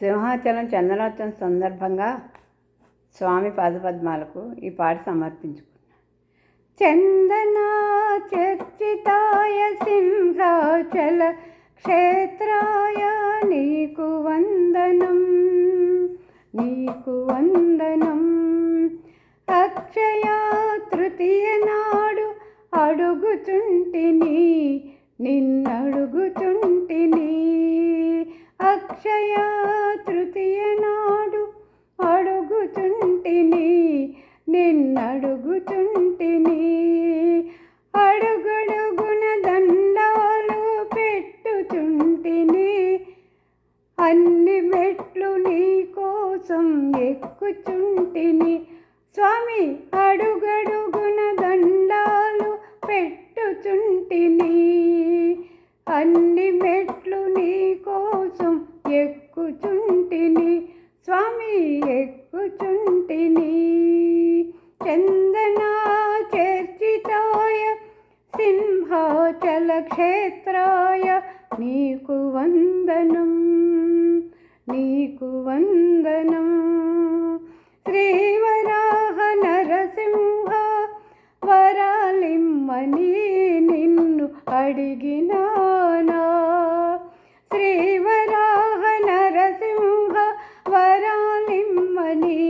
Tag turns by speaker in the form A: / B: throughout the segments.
A: సింహాచలం చందనోత్సవం సందర్భంగా స్వామి పాదపద్మాలకు ఈ పాట సమర్పించుకున్నాను. చందనా చర్చితాయ సింహాచల క్షేత్రాయ నీకు వందనం నీకు వందనం. అక్షయ తృతీయ నాడు అడుగుచుంటిని నిన్నడుగు అడుగడుగున దండాలు పెట్టుచుంటిని. అన్ని మెట్లు నీ కోసం ఎక్కుచుంటిని. స్వామి అడుగడుగున దండాలు పెట్టుచుంటిని. అన్ని మెట్లు నీ కోసం ఎక్కుచుంటిని. స్వామి ఎక్కుచుంటిని. చందన సింహాచల క్షేత్రాయ నీకు వందనం నీకు వందనం. శ్రీవరాహ నరసింహ వరాలిమ్మని నిన్ను అడిగినానా. శ్రీవరాహ నరసింహ వరాలిమ్మని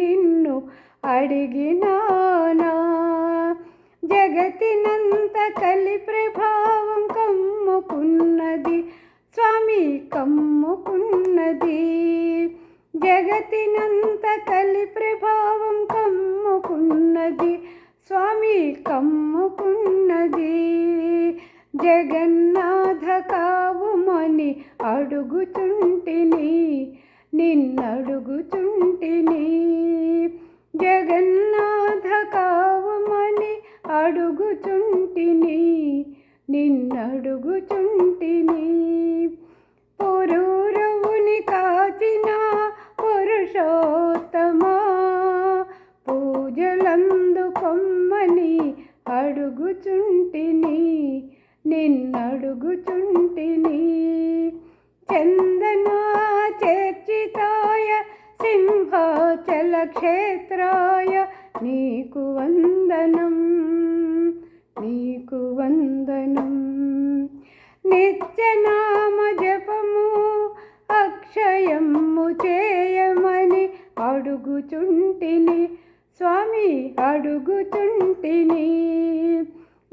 A: నిన్ను అడిగినా జగతినంత కలి ప్రభావం కమ్ముకున్నది. స్వామి కమ్ముకున్నది. జగతినంత కలి ప్రభావం కమ్ముకున్నది. స్వామి కమ్ముకున్నది. జగన్నాథ కావుమని అడుగుచుంటిని నిన్నడుగుచుంటిని. జగన్ అడుగుచుంటిని నిన్నడుగుచుంటిని. చందనా చర్చితాయ సింహాచల క్షేత్రాయ నీకు వందనం నీకు వందనం. నిత్యనామ జపము అక్షయము చేయమని అడుగుచుంటిని స్వామి అడుగుచుంటిని.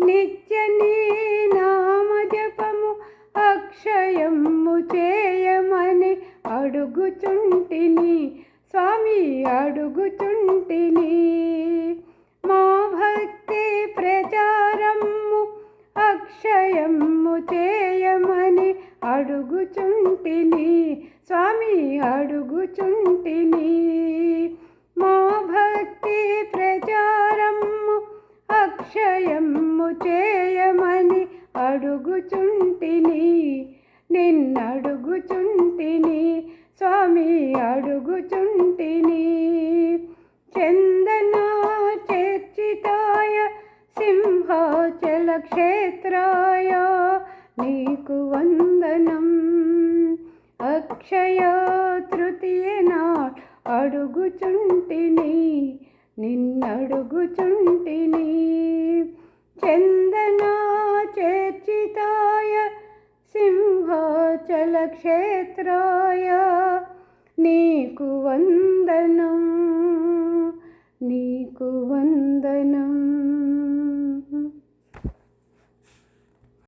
A: నిత్య నీ నామ జపము అక్షయము చేయమని అడుగుచుంటిని. స్వామి అడుగుచుంటిని. మా భక్తి ప్రచారము అక్షయము చేయమని అడుగుచుంటిని. స్వామి అడుగుచుంటిని. మా భక్తి ప్రచారము అక్షయము చేయమని అడుగుచుంటిని నిన్నడుగుచుంటిని స్వామి అడుగుచుంటిని. చందనా చర్చితాయ సింహాచల క్షేత్రాయ నీకు వందనం. అక్షయ తృతీయ నాడు అడుగుచుంటిని నిన్నడుగుచుంటిని. చందనా చర్చితాయ సింహాచల క్షేత్రాయ నీకు వందనం